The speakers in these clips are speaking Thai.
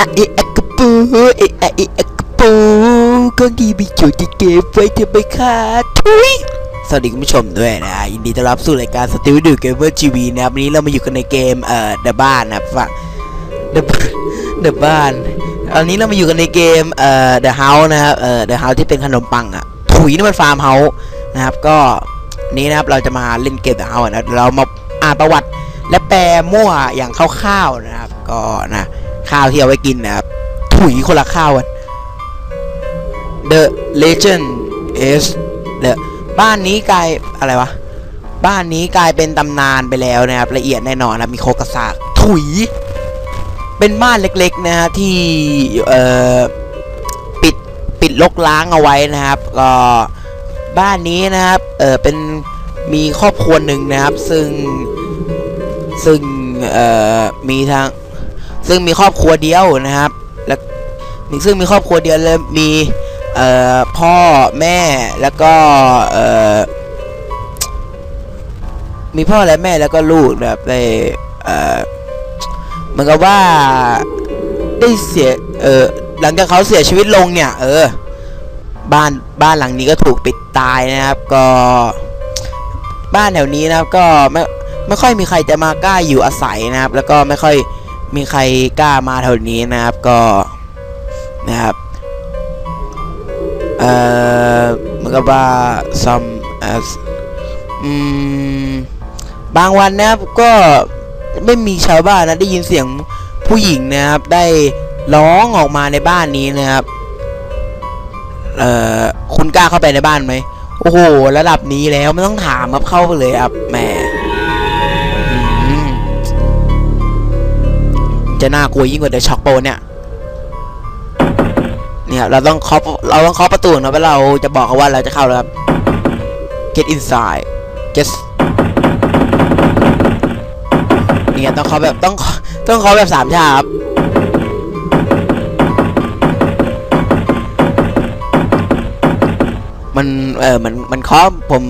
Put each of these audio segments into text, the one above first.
อะเอะอะกปูเอะอะเอะอะกปูก็ดีไปจุดที่เก็บไว้เธอไปค่ะทุยสวัสดีคุณผู้ชมด้วยนะยินดีต้อนรับสู่รายการสติวดูเกมเมอร์ทีวีนะครับวันนี้เรามาอยู่กันในเกมเอ่อเดอะบ้านนะครับฝั่งเดอะเดอะบ้านตอนนี้เรามาอยู่กันในเกมเอ่อเดอะเฮาส์นะครับเอ่อเดอะเฮาส์ที่เป็นขนมปังอะถุยนี่มันฟาร์มเฮาส์นะครับก็นี้นะครับเราจะมาเล่นเกมเดอะเฮาส์นะเรามาอ่านประวัติและแปลมั่วอย่างคร่าวๆนะครับ ก็นะ ข้าวที่เอาไว้กินนะครับ ถุยคนละข้าวกัน The legend is the บ้านนี้กลายอะไรวะ บ้านนี้กลายเป็นตำนานไปแล้วนะครับ ละเอียดแน่นอนนะมีโคกระสากถุย เป็นบ้านเล็กๆนะฮะที่เอ่อปิดปิดลกล้างเอาไว้นะครับ ก็บ้านนี้นะครับเออเป็นมีครอบครัวหนึ่งนะครับ ซึ่งซึ่งเอ่อมีทาง ซึ่งมีครอบครัวเดียวนะครับ และมีซึ่งมีครอบครัวเดียวเลยมีเอ่อพ่อแม่แล้วก็เอ่อมีพ่อและแม่แล้วก็ลูกนะครับได้เอ่อเหมือนกับว่าได้เสียเออหลังจากเขาเสียชีวิตลงเนี่ย เออ บ้านบ้านหลังนี้ก็ถูกปิดตายนะครับ ก็บ้านแถวนี้นะครับ ก็ไม่ไม่ค่อยมีใครจะมากล้าอยู่อาศัยนะครับ แล้วก็ไม่ค่อย มีใครกล้ามาแถวนี้นะครับก็นะครับเอ่อเหมือนกับว่า some as อืมบางวันนะครับก็ไม่มีชาวบ้านนะได้ยินเสียงผู้หญิงนะครับได้ร้องออกมาในบ้านนี้นะครับเอ่อคุณกล้าเข้าไปในบ้านไหมโอ้โห ระดับนี้แล้วไม่ต้องถามครับเข้าไปเลยครับแหม จะน่ากลัวยิ่งกว่าเดอะช็อกโปเนี่ยเนี่ยเราต้องเคาะเราต้องเคาะประตูนะเว่าเราจะบอกเขาว่าเราจะเข้าแล้วครับ get inside just เนี่ยต้องเคาะแบบต้องต้องเคาะแบบสามชาครับมันเออมันมันเคาะผม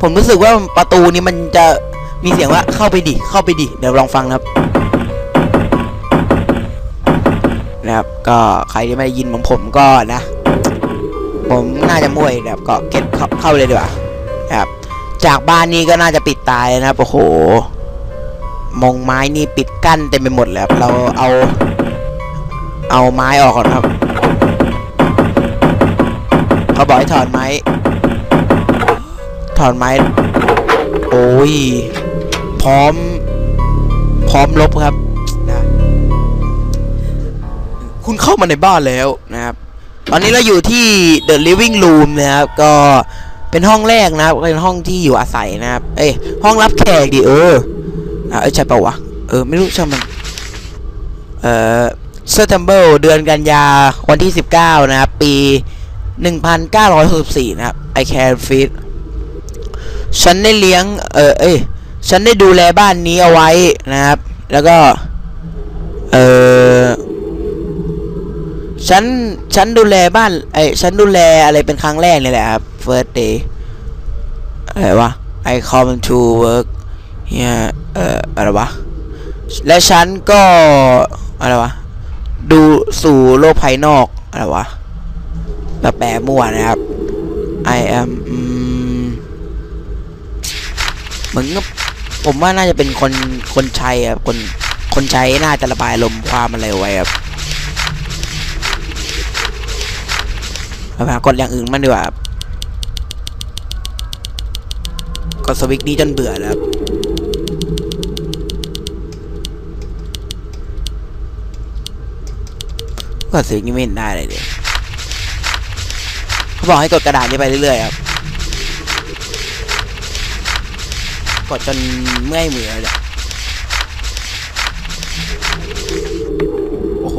ผมรู้สึกว่าประตูนี้มันจะมีเสียงว่าเข้าไปดิเข้าไปดิเดี๋ยวลองฟังครับ ก็ใครที่ไม่ได้ยินของผมก็นะ ผมน่าจะมั่วอีกนะครับก็เก็ตเข้าเลยดีกว่าครับ จากบ้านนี้ก็น่าจะปิดตายนะครับโอ้โหมงไม้นี่ปิดกั้นเต็มไปหมดเลยครับเราเอา เอาไม้ออกก่อนครับเขาบอกให้ถอนไม้ ถอนไม้ โอ้ย พร้อม พร้อมลบครับ คุณเข้ามาในบ้านแล้วนะครับ ตอนนี้เราอยู่ที่ The Living Room นะครับ ก็เป็นห้องแรกนะครับ เป็นห้องที่อยู่อาศัยนะครับ เอ้ยห้องรับแขกดิเอออะเอ้ยใช่ปะวะ เออ ไม่รู้ช่างมัน เอ่อเซอร์ t ทมเบิลเดือนกันยาวันที่ 19 นะครับ ปี 1964 นะครับ I can feed ฉันได้เลี้ยง เออเอ้ยฉันได้ดูแลบ้านนี้เอาไว้นะครับ แล้วก็ เออ ฉันฉันดูแลบ้านไอฉันดูแลอะไรเป็นครั้งแรกเลยแหละครับ first day อะไรวะ I come to work here เอ่ออะไรวะ และฉันก็อะไรวะ ดูสู่โลกภายนอกอะไรวะแบบแปลมั่วนะครับ I am อืมเหมือนกับผมว่าน่าจะเป็นคนคนใช้ครับคนคนใช้น่าจะระบายลมความอะไรไว้ครับ เอาไปหากดอย่างอื่นมันดีกว่าครับกดสวิตนี้จนเบื่อแล้วกดสวิตนี้ไม่เห็นได้เลยเดยเขาบอกให้กดกระดาษนี้ไปเรื่อยๆครับกดจนเมื่อยมือเลยโอ้โห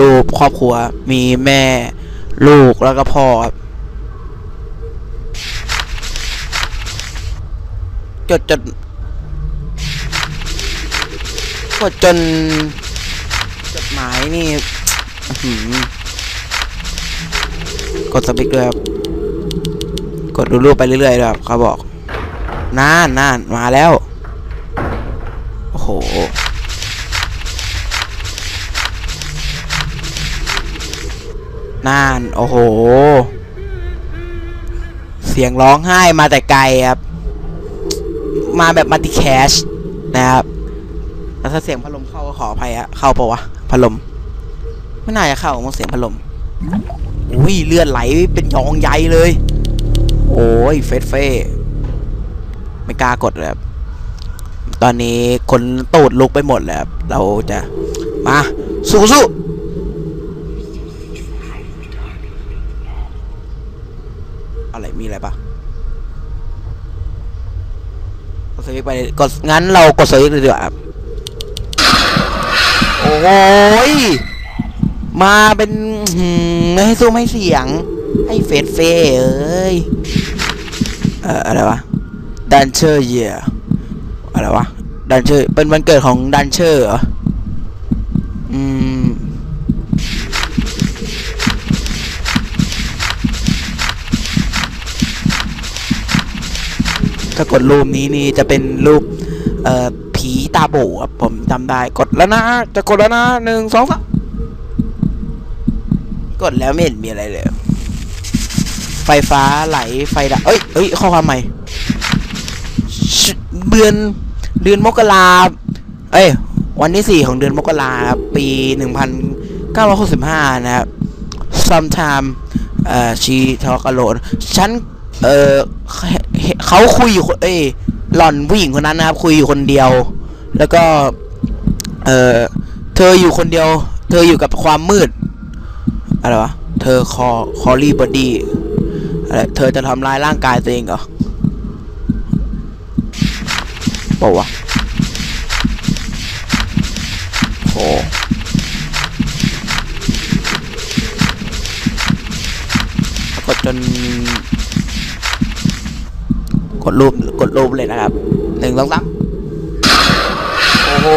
รูปครอบครัวมีแม่ ลูกแล้วก็พ่อครับจดจนกดจนจดหมายนี่อื้อหือกดสปิกด้วยครับ กดดูรูปไปเรื่อยๆด้วยครับเขาบอกน่านน่านมาแล้ว โอ้โห น่าน โอ้โห เสียงร้องไห้มาแต่ไกลครับ มาแบบมัลติแคชนะครับแล้วถ้าเสียงพัดลมเข้าก็ขออภัยอะเข้าปะวะพัดลม ไม่น่าจะเข้ามั้งเสียงพัดลมอุ้ยเลือดไหลเป็นยองใยเลย โอ้ยเฟสเฟ่ไม่กล้ากดเลยครับตอนนี้คนตูดลุกไปหมดเลยครับเราจะมาสู้สู้ อะไรมีอะไรปะกดสวิตช์ไปเลยกดงั้นเรากดสวิตช์เลยดีกว่าครับโอ้ยมาเป็นหืมไม่ให้ซูมให้เสียง ให้เฟสเฟ่เอ้ยเอ่ออะไรวะดันเชอร์เยียอะไรวะดันเชอร์เป็นวันเกิดของดันเชอร์เหรออืากดรูปนี้นี่จะเป็นรูปเอ่อผีตาโบครับผมจำได้กดแล้วนะ จะกดแล้วนะหนึ่งสองสามกดแล้วไม่เห็นมีอะไรเลย ไฟฟ้าไหลไฟดับเอ้ยเอ้ยข้อความใหม่เดือนเดือนมกราเอ้ยวันที่สี่ของเดือนมกราปีหนึ่งพันเก้าร้อยหกสิบห้านะครับ sometime เอ่อ she talk alone ฉัน เอ่อ เขาคุยอยู่เอ้ยหล่อนผู้หญิงคนนั้นนะครับ คุยอยู่คนเดียว แล้วก็ เออเธออยู่คนเดียว เธออยู่กับความมืดอะไรวะเธอคอคอรีบอดี้อะไรเธอจะทำร้ายร่างกายตัวเองเหรอบอกวะโหกดจน กดรูปกดรูปเลยนะครับหนึ่งสองสามโอ้โห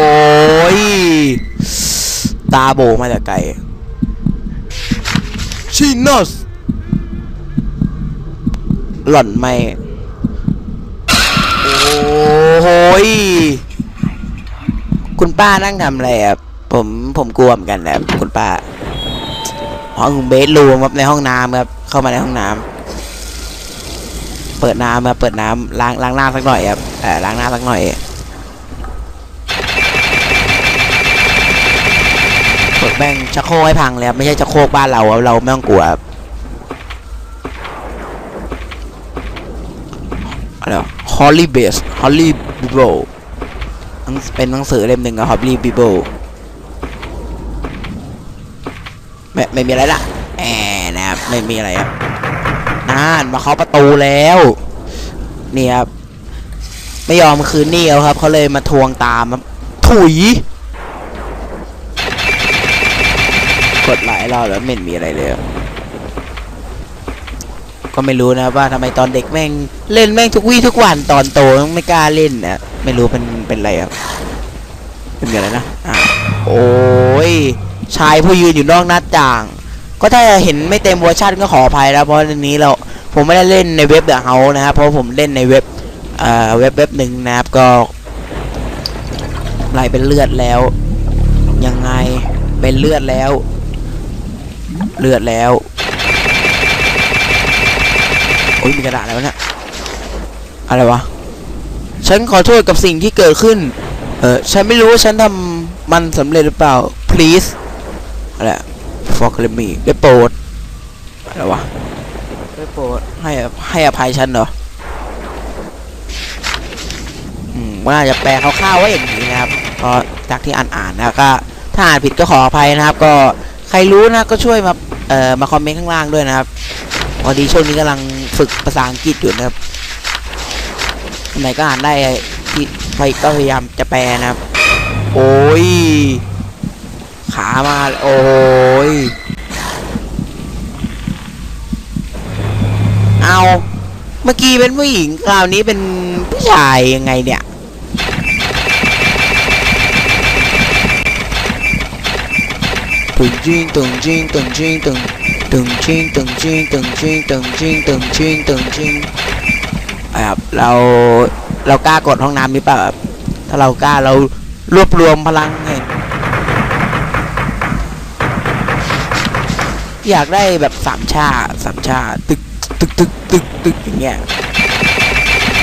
ยตาโบมาจากไกลชินอสหล่อนไม่โอ้โหยคุณป้านั่งทำอะไรครับผมผมกลัวเหมือนกันนะครับคุณป้าห้องเบสรูมครับในห้องน้ำครับเข้ามาในห้องน้ำ เปิดน้ำครับเปิดน้ำล้างล้างหน้าสักหน่อยครับเออล้างหน้าสักหน่อยเปิดแม่งชักโครกให้พังเลยครับไม่ใช่ชักโครกบ้านเราครับเราไม่ต้องกลัวครับอะไรวะ Holly Base Holly Bible เป็นหนังสือเล่มหนึ่งอะ Holly Bible ไม่ไม่มีอะไรละแอบนะครับไม่มีอะไรครับ นั่นมาเคาะประตูแล้ว นี่ครับ ไม่ยอมคืนนี่เขาครับเขาเลยมาทวงตามถุย กดหลายรอบแล้วไม่เห็นมีอะไรเลย ก็ไม่รู้นะว่าทำไมตอนเด็กแม่งเล่นแม่งทุกวี่ทุกวันตอนโตไม่กล้าเล่นนะไม่รู้เป็นเป็นอะไรครับเป็นอะไรนะอะโอ้ยชายผู้ยืนอยู่นอกหน้าต่าง ก็ถ้าเห็นไม่เต็มเวอร์ชันก็ขออภัยนะเพราะอันนี้เราผมไม่ได้เล่นในเว็บเดอะเฮาส์นะครับเพราะผมเล่นในเว็บเอ่อเว็บเว็บหนึ่งนะครับก็ไหลเป็นเลือดแล้ว ยังไงเป็นเลือดแล้ว เลือดแล้วโอ้ยมีกระดาษอะไรวเนี่ยอะไรวะฉันขอโทษกับสิ่งที่เกิดขึ้น เออฉันไม่รู้ว่าฉันทำมันสำเร็จหรือเปล่า please อะไร forgive me ได้โปรดอะไรวะได้โปรดให้ให้อภัยฉันเหรออืมว่าจะแปลคร่าวๆว่าอย่างนี้นะครับก็จากที่อ่านๆนะก็ถ้าอ่านผิดก็ขออภัยนะครับ ก็ใครรู้นะก็ช่วยมาเอ่อมาคอมเมนต์ข้างล่างด้วยนะครับพอดีช่วงนี้กำลังฝึกภาษาอังกฤษอยู่นะครับไหนก็อ่านได้ที่ไปก็พยายามจะแปลนะครับ โอ้ย ขามาโอ้ยเอาเมื่อกี้เป็นผู้หญิงคราวนี้เป็นผู้ชายยังไงเนี่ยตึงจิงตึงจิงตึงจิงตึงตึงจิงตึงจิงตึงจิงตึงจิงตึงจิงตึงจิงครับเราเรากล้ากดห้องน้ำนี้เปล่าครับถ้าเรากล้าเรารวบรวมพลังแห่ง อยากได้แบบสามชาสามชาตึกตึกตึกตึกตึกอย่างเงี้ย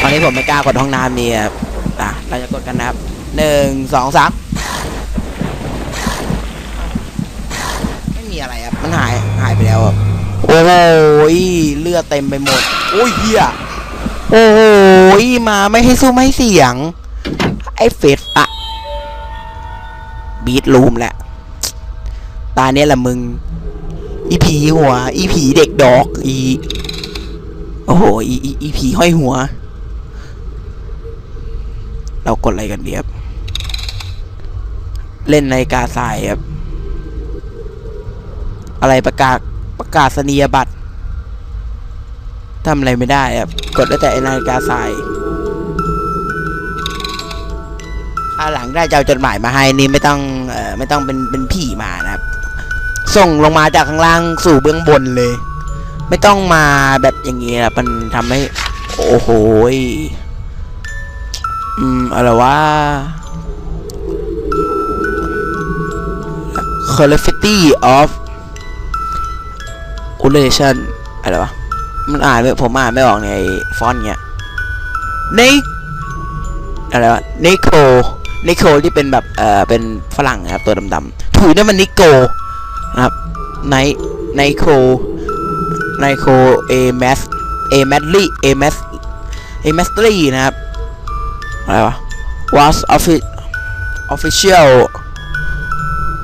ตอนนี้ผมไม่กล้ากดห้องน้ำนี่ครับอะเราจะกดกันนะครับหนึ่งสองสามไม่มีอะไรครับมันหายหายไปแล้วครับโอ้โหเลือดเต็มไปหมด โอ้ยเฮียโอ้โหมาไม่ให้สู้ไม่ให้เสียง ไอ้เฟสอะบีทรูมแหละตาเนี้ยแหละมึง อีผีหัว อีผีเด็กดอก อี โอ้โห อีอีอีผีห้อยหัว เรากดอะไรกันเดีครับเล่นในกาทรายครับ อะไรประกาศประกาศนียบัตรทำอะไรไม่ได้ครับ กดได้แต่นาฬิกาทรายข้าหลังได้จะเอาจดหมายมาให้นี่ไม่ต้องเอ่อไม่ต้องเป็นเป็นผีมานะครับ ส่งลงมาจากข้างล่างสู่เบื้องบนเลย ไม่ต้องมาแบบอย่างเงี้ยมันทำให้ โอ้โหอืมอะไรวะ quality of relation อะไรวะ มันอ่านไม่ผมอ่านไม่ออกในฟอนต์เนี้ย n นอะไรวะ n นโค n นโคที่เป็นแบบ เอ่อ เป็นฝรั่งครับ ตัวดำๆถุยนั่นมันนิโก ครับไนไนโคไนโคเอแมสเอแมสลี่เอแมสเอแมสลี่นะครับ อะไรวะ was offic official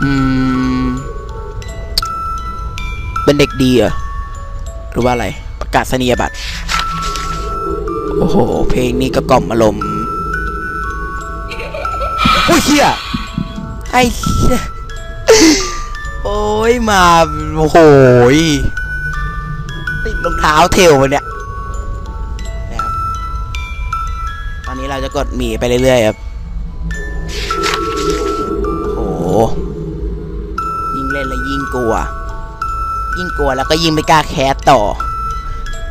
อืม เป็นเด็กดีเหรอหรือว่าอะไร ประกาศนียบัตร โอ้โห เพลงนี้ก็กล่อมอารมณ์โอ้ยเฮียไอ้เหี้ย โอ้ยมาโอ้โหยติดรองเท้าเทลมาเนี่ยนะครับตอนนี้เราจะกดหมีไปเรื่อยๆครับโอ้โหยิ่งเล่นแล้วยิ่งกลัว ยิ่งกลัวแล้วก็ยิ่งไม่กล้าแคสต่อ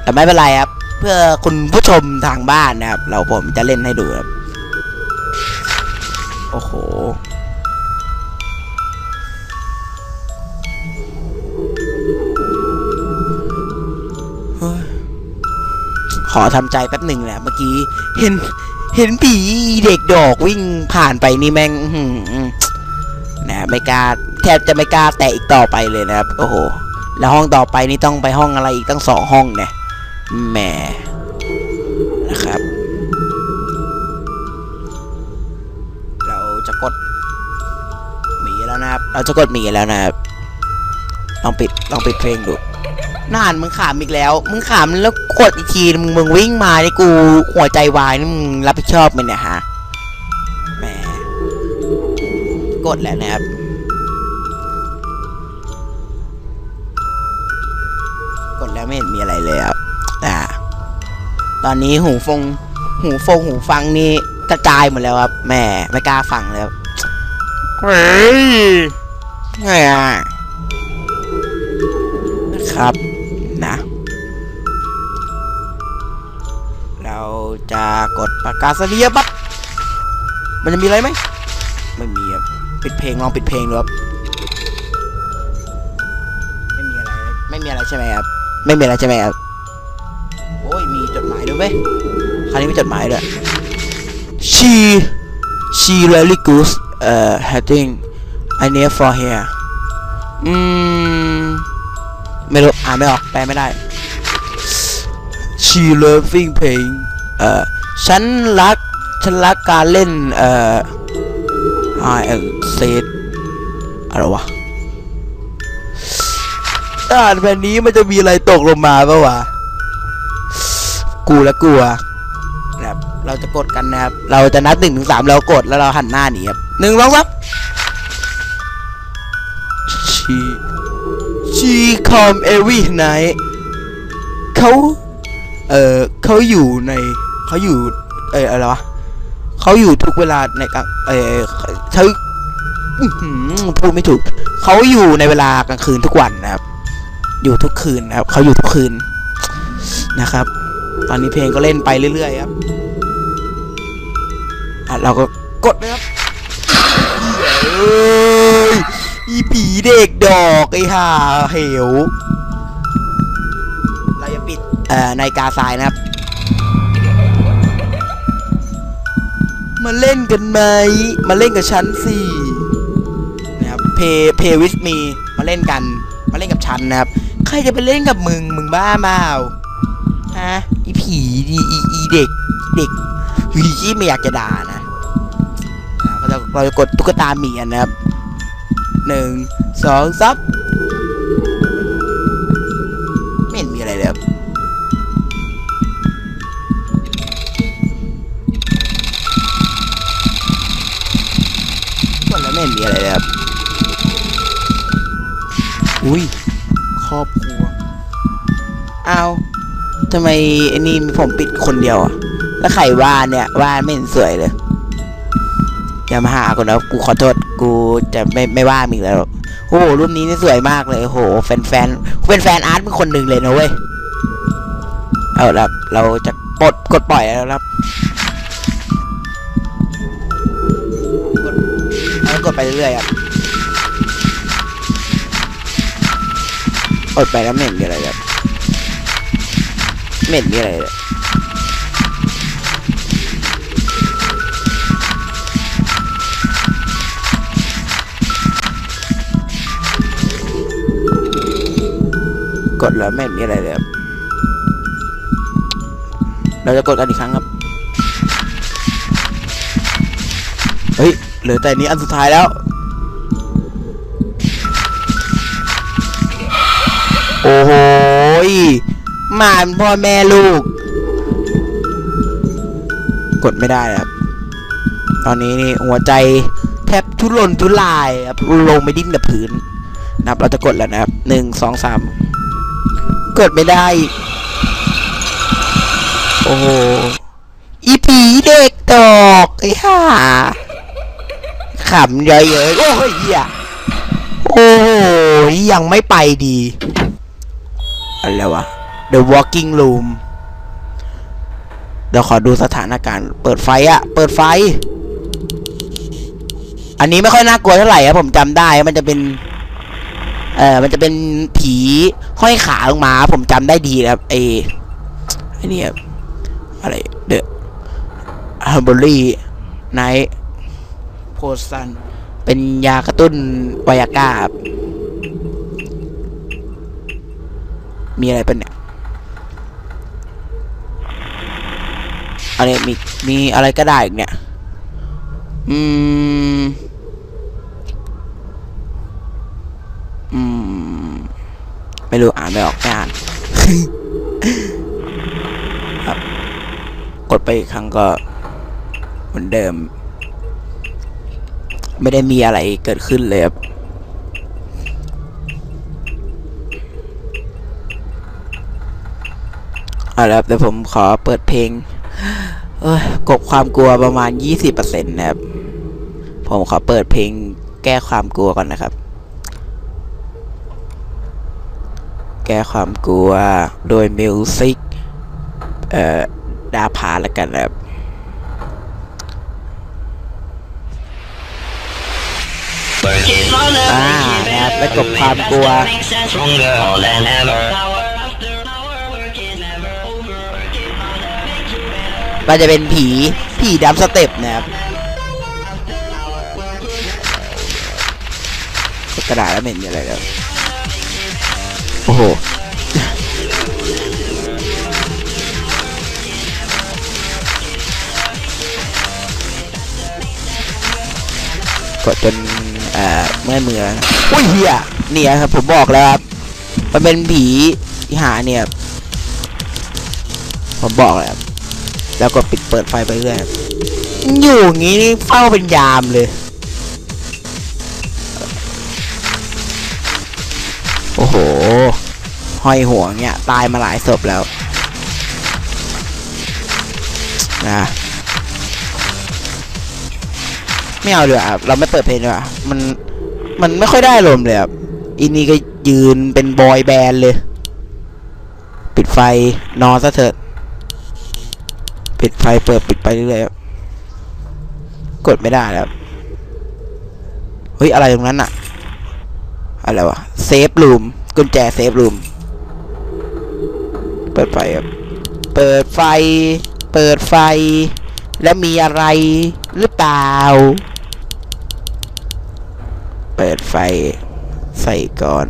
แต่ไม่เป็นไรครับ เพื่อคุณผู้ชมทางบ้านนะครับ เราผมจะเล่นให้ดูครับ โอ้โห ทำใจแป๊บหนึ่งแหละเมื่อกี้ เห็นเห็นผีเด็กดอกวิ่งผ่านไปนี่แม่งอื้อหือนะไม่กล้าแทบจะไม่กล้าแตะอีกต่อไปเลยนะครับโอ้โหแล้วห้องต่อไปนี่ต้องไปห้องอะไรอีกตั้งสองห้องเนี่ยแหมนะครับ เราจะกดหมีแล้วนะครับ เราจะกดหมีแล้วนะครับลองปิดลองปิดเพลงดู นานมึงขามอีกแล้ว มึงขามแล้วกดอีกทีมึงมึงวิ่งมานี่กูหัวใจวายนี่มึงรับผิดชอบมันเนี่ยฮะแหมกดแล้วนะครับกดแล้วไม่เห็นมีอะไรเลยครับอ่าตอนนี้หูฟง หูฟงหูฟังนี่กระจายหมดแล้วครับแหม่ไม่กล้าฟังแล้วเฮ้ยไงอ่นะครับ จะกดประกาศนียบัตรมันจะมีอะไรไหมไม่มีครับปิดเพลงลองปิดเพลงดูครับไม่มีอะไรไม่มีอะไรใช่ไหมครับไม่มีอะไรใช่ไหมครับโอ้ยมีจดหมายด้วยเว้ยคราวนี้มีจดหมายด้วย she she really good uh having I need for here อืมไม่รู้อ่านไม่ออกแปลไม่ได้ she loving playing เอ่อ ฉันรักฉันรักการเล่นเอ่อ I am said อะไรวะอ่านแบบนี้มันจะมีอะไรตกลงมาปะวะกูและกลัวนะครับเราจะกดกันนะครับ เราจะนับหนึ่งถึงสามเรากดแล้วเราหันหน้าหนีครับหนึ่งสองสามชีชีคอมเอวี่ไนเขาเออเขาอยู่ใน เขาอยู่ เอออะไรวะเขาอยู่ทุกเวลาในกลางเออเขาอื้อหือพูดไม่ถูก เขาอยู่ในเวลากลางคืนทุกวันนะครับ อยู่ทุกคืนนะครับ เขาอยู่ทุกคืนนะครับ ตอนนี้เพลงก็เล่นไปเรื่อยๆครับอะเราก็กดนะครับเฮ้ยอีผีเด็กดอกไอ้ห่าเหว เราจะปิดเอ่อนาฬิกาทรายนะครับ มาเล่นกันไหม มาเล่นกับฉันสินะครับเพเพวิสมีมาเล่นกัน มาเล่นกับฉันนะครับ ใครจะไปเล่นกับมึง มึงบ้าเปล่าฮะอีผีอีอีเด็กเด็กฮีที่ไม่อยากจะด่านะเราจะกดตุ๊กตาหมีกันนะครับหนึ่งสองซับ อะไรเลยครับ อุ้ยครอบครัวเอาทำไมไอ้นี่ผมปิดคนเดียวอะแล้วใครว่าเนี่ยว่าไม่เห็นสวยเลยอย่ามาหากูนะกูขอโทษกูจะไม่ไม่ว่ามึงแล้วหรอกโอ้โหรูปนี้นี่สวยมากเลยโอ้โหแฟนแฟนกูเป็นแฟนอาร์ตเป็นคนหนึ่งเลยนะเว้ยเอาละครับเราจะปลดกดปล่อยแล้วครับ กดไปเรื่อยๆครับกดไปแล้วเหม็นมีอะไรครับเหม็นมีอะไรเลยกดแล้วไม่มีอะไรเลยครับ เราจะกดกันอีกครั้งครับ เฮ้ยเหลือแต่นี้อันสุดท้ายแล้ว โอ้โหมาเป็นพ่อแม่ลูก กดไม่ได้ครับ ตอนนี้นี่หัวใจแทบทุรนทุรายครับลงไปดิ้นกับพื้นนะครับเราจะกดแล้วนะครับหนึ่งสองสามกดไม่ได้ โอ้โห อีผีเด็กดอกไอ้ห่า ขำเยอะๆโอ้ยเหี้ยโอ้ยยังไม่ไปดี อะไรวะ The Walking Room เดี๋ยวขอดูสถานการณ์ เปิดไฟอะเปิดไฟ อันนี้ไม่ค่อยน่ากลัวเท่าไหร่ครับผมจำได้มันจะเป็น เออมันจะเป็นผีห้อยขาลงมา ผมจำได้ดีครับไอ้ไอ้นี่ครับอะไร The h a r b o r y Night โพซัน เป็นยากระตุ้นไวอากร้าบมีอะไรเป็นเนี่ยอะไรมีมีอะไรก็ได้อีกเนี่ย อืม อืม ไม่รู้อ่านไม่ออกไม่อ่านครับ กดไปอีกครั้งก็เหมือนเดิม ไม่ได้มีอะไรเกิดขึ้นเลยครับเอาละครับเดี๋ยวผมขอเปิดเพลง เอ้ยกบความกลัวประมาณ 20%นะครับ ผมขอเปิดเพลงแก้ความกลัวก่อนนะครับ แก้ความกลัวโดยมิวสิกเอ่อดาพาแล้วกันนะครับ นะครับไปกบความกลัว ก็จะเป็นผี ผีดับสเต็ปนะครับกระดาษแล้วไม่เห็นอะไรแล้วโอ้โหกดจน เอ่อเมื่อยมือแล้วอุ้ยเฮียเนี่ยครับผมบอกแล้วครับมันเป็นผีที่หาเนี่ยครับผมบอกแล้วครับแล้วก็ปิดเปิดไฟไปเรื่อยครับอยู่อย่างงี้นี่เฝ้าเป็นยามเลย โอ้โหห้อยหัวเงี้ยตายมาหลายศพแล้วนะ ไม่เอาเดี๋ยวาครับเราไม่เปิดเพลงดีกว่ามันมันไม่ค่อยได้ลมเลยครับอินนี่ก็ยืนเป็นบอยแบนด์เลย ปิดไฟนอนซะเถิดปิดไฟเปิดปิดไปเรื่อยๆครับกดไม่ได้แล้วครับเฮ้ย อะไรตรงนั้นอะอะไรวะเซฟรูมกุญแจเซฟรูมเปิดไฟครับเปิดไฟ เปิดไฟ แล้วมีอะไรหรือเปล่า เปิดไฟใส่ก่อน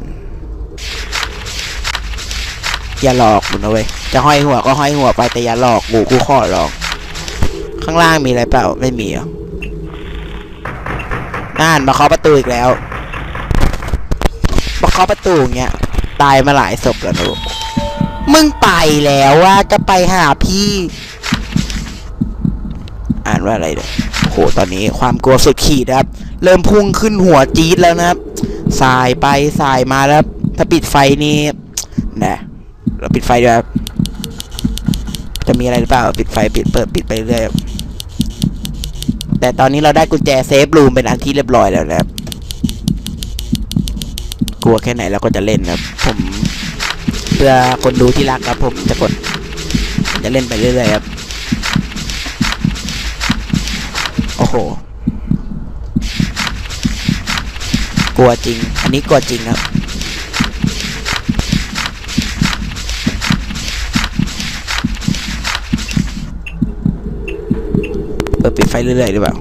อย่าหลอกกูนะเว้ย จะห้อยหัวก็ห้อยหัวไปแต่อย่าหลอกกูกูขอหลอก ข้างล่างมีอะไรเปล่า ไม่มีเหรอน่านมาเคาะประตูอีกแล้ว มาเคาะประตูเงี้ย ตายมาหลายศพแล้วลูกมึงไปแล้วว่าจะไปหาพี่ อ่านว่าอะไรเนี่ยโหตอนนี้ความกลัวสุดขีดครับ เริ่มพุ่งขึ้นหัวจี๊ดแล้วนะครับ สายไปสายมาแล้ว ถ้าปิดไฟนี่นะเราปิดไฟด้วยครับจะมีอะไรหรือเปล่า ปิดไฟปิดเปิดปิดไปเรื่อยแต่ตอนนี้เราได้กุญแจเซฟรูมเป็นอันที่เรียบร้อยแล้วนะครับ กลัวแค่ไหนเราก็จะเล่นครับ ผมเพื่อคนดูที่รักครับผมจะกด จะเล่นไปเรื่อยๆครับ โอ้โห กลัวจริง อันนี้กลัวจริงครับ เปิดปิดไฟเรื่อยๆหรือเปล่า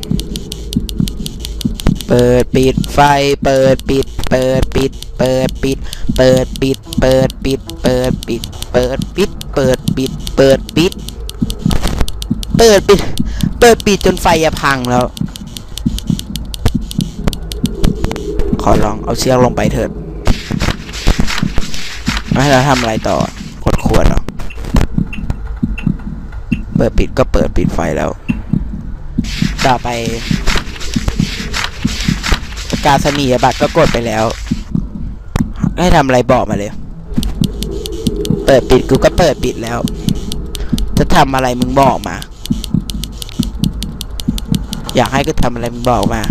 เปิดปิดไฟ เปิดปิด เปิดปิด เปิดปิด เปิดปิด เปิดปิด เปิดปิด เปิดปิด เปิดปิด เปิดปิด เปิดปิด เปิดปิดจนไฟจะพังแล้ว ขอลองเอาเชือกลงไปเถิดไม่ให้เราทำอะไรต่อกดขวดเหรอเปิดปิดก็เปิดปิดไฟแล้ว ต่อไปประกาศนียบัตรก็กดไปแล้ว ให้ทำอะไรบอกมาเลย เปิดปิดกูก็เปิดปิดแล้ว จะทำอะไรมึงบอกมา อยากให้กูทำอะไรมึงบอกมา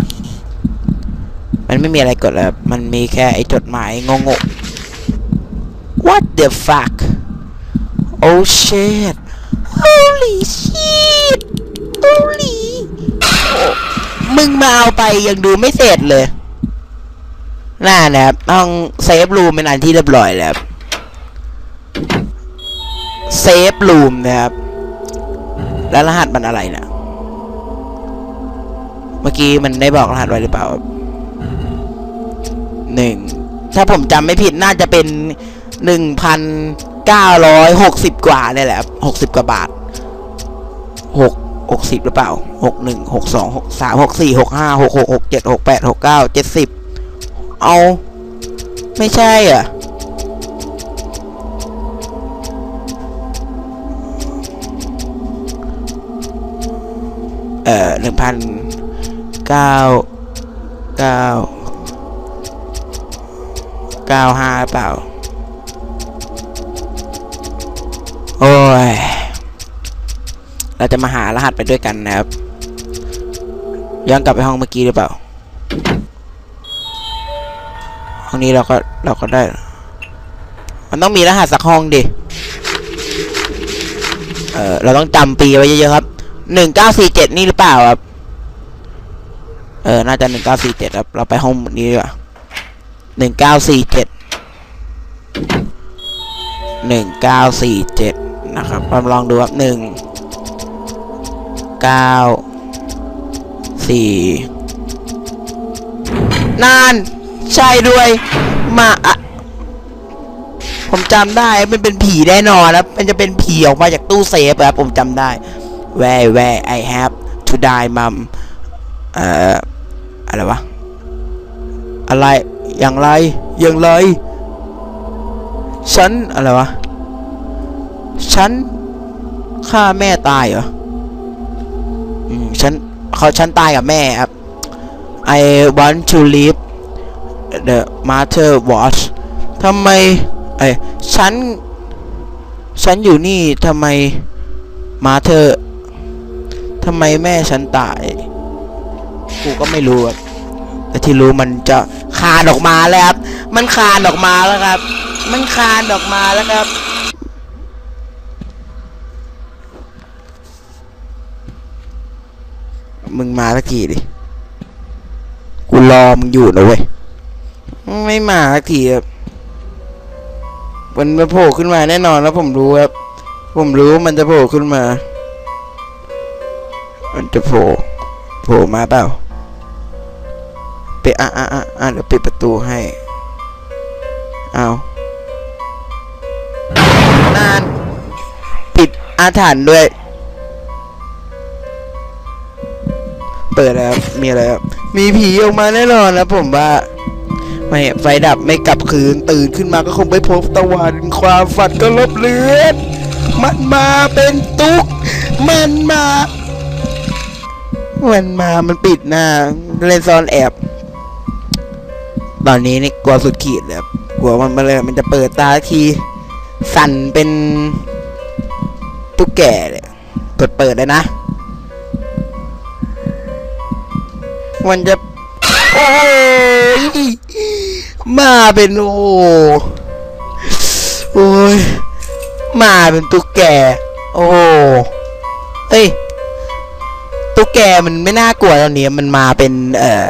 มันไม่มีอะไรกดแล้วมันมีแค่ไอ้จดหมายงงๆ What the fuck Oh shit Holy shit Holy มึงมาเอาไปยังดูไม่เสร็จเลยน่านะครับต้องเซฟรูมเป็นอันที่เรียบร้อยแล้วเซฟรูมนะครับ แล้วรหัสมันอะไรนะเมื่อกี้มันได้บอกรหัสไว้หรือเปล่า หนึ่งถ้าผมจำไม่ผิดน่าจะเป็นหนึ่งพันเก้าร้อยหกสิบกว่าเนี่ยแหละหกสิบกว่าบาทหกหกสิบหรือเปล่าหกหนึ่งหกสองหกสามหกสี่หกห้าหกหกหกเจ็ดหกแปดหกเก้าเจ็ดสิบเอาไม่ใช่อะเอ่อหนึ่งพันเก้าเก้า เก้าห้าเปล่า โอ้ย เราจะมาหารหัสไปด้วยกันนะครับ ย้อนกลับไปห้องเมื่อกี้หรือเปล่า ห้องนี้เราก็เราก็ได้ มันต้องมีรหัสสักห้องดิ เออเราต้องจำปีไว้เยอะๆครับหนึ่งเก้าสี่เจ็ดนี่หรือเปล่าครับ เออ น่าจะหนึ่งเก้าสี่เจ็ดครับ เราไปห้องนี้ดีกว่า หนึ่งเก้าสี่เจ็ดหนึ่งเก้าสี่เจ็ดนะครับลองลองดูครับหนึ่งเก้าสี่นาน ใช่ด้วยมาอะผมจำได้มันเป็นผีแน่นอนแล้วมันจะเป็นผีออกมาจากตู้เซฟครับผมจำได้ where where I have to die mom เอ่ออะไรวะอะไร อย่างไรอย่างไร ฉัน อะไรวะ ฉันฆ่าแม่ตายเหรอ อืม ฉันเขาฉันตายกับแม่ครับ I want to leave the mother watch ทำไมเอ้ฉัน ฉันอยู่นี่ทำไมมาเธอทำไมแม่ฉันตาย กูก็ไม่รู้ครับ แต่ที่รู้มันจะคานออกมาแล้วครับ มันคานออกมาแล้วครับ มันคานออกมาแล้วครับมึงมาสักทีดิ กูรอมึงอยู่นะเว้ย ไม่มาสักทีครับมันมาโผล่ขึ้นมาแน่นอนแล้วผมรู้ครับ ผมรู้มันจะโผล่ขึ้นมา มันจะโผล่ โผล่มาเปล่า ไปอะอะอะอะเดี๋ยวปิดประตูให้เอานานปิดอาถรรพ์ด้วย เปิดแล้วมีอะไรครับมีผีออกมาแน่นอนนะผมว่าไม่ไฟดับไม่กลับคืนตื่นขึ้นมาก็คงไปพบตะวัน ความฝันก็ลบเลือนมันมาเป็นตุ๊ก มันมา มันมามันปิดหน้าเล่นซ่อนแอบ ตอนนี้นี่กลัวสุดขีดเลยครับกลัวมันมาเลยมันจะเปิดตาที สั่นเป็นตุ๊กแก่เลยกดเปิดเลยนะ มันจะโอ้ยมาเป็นโอ้โหโอ้ยมาเป็นตุ๊กแก โอ้โหเอ้ยตุ๊กแกมันไม่น่ากลัวตอนนี้มันมาเป็นเอ่อ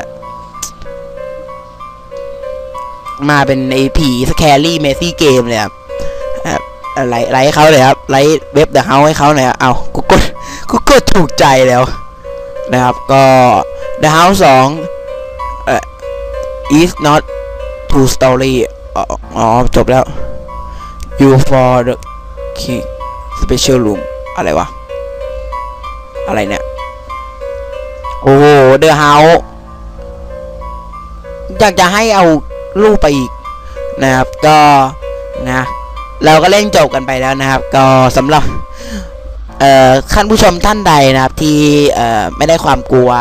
มาเป็นไอผีสแครี่เมซี่เกมเลยครับไลค์ไลค์เขาเลยครับไลค์เว็บเดอะเฮาให้เขาหน่อยครับเอากูกดกูกดถูกใจแล้วนะครับก็ The House 2เอ่อ is not true story อ๋อจบแล้ว you for the key special room อะไรวะ อะไรเนี่ย โอ้โห The House อยากจะให้เอา รูปไปอีกนะครับก็นะเราก็เล่นจบกันไปแล้วนะครับ ก็สำหรับเอ่อท่านผู้ชมท่านใดนะครับที่เอ่อไม่ได้ความกลัว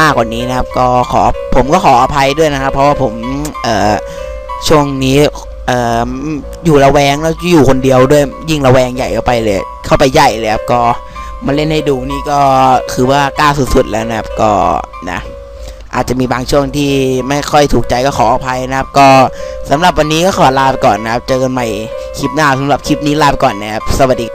มากกว่านี้นะครับ ก็ขอผมก็ขออภัยด้วยนะครับ เพราะว่าผมเอ่อช่วงนี้เอ่ออยู่ระแวงแล้วอยู่คนเดียวด้วยยิ่งระแวงใหญ่เข้าไปเลย เข้าไปใหญ่เลยครับก็มาเล่นให้ดูนี่ก็คือว่ากล้าสุดๆแล้วนะครับก็นะ อาจจะมีบางช่วงที่ไม่ค่อยถูกใจก็ขออภัยนะครับ ก็สำหรับวันนี้ก็ขอลาไปก่อนนะครับ เจอกันใหม่คลิปหน้าสำหรับคลิปนี้ลาไปก่อนนะครับ สวัสดี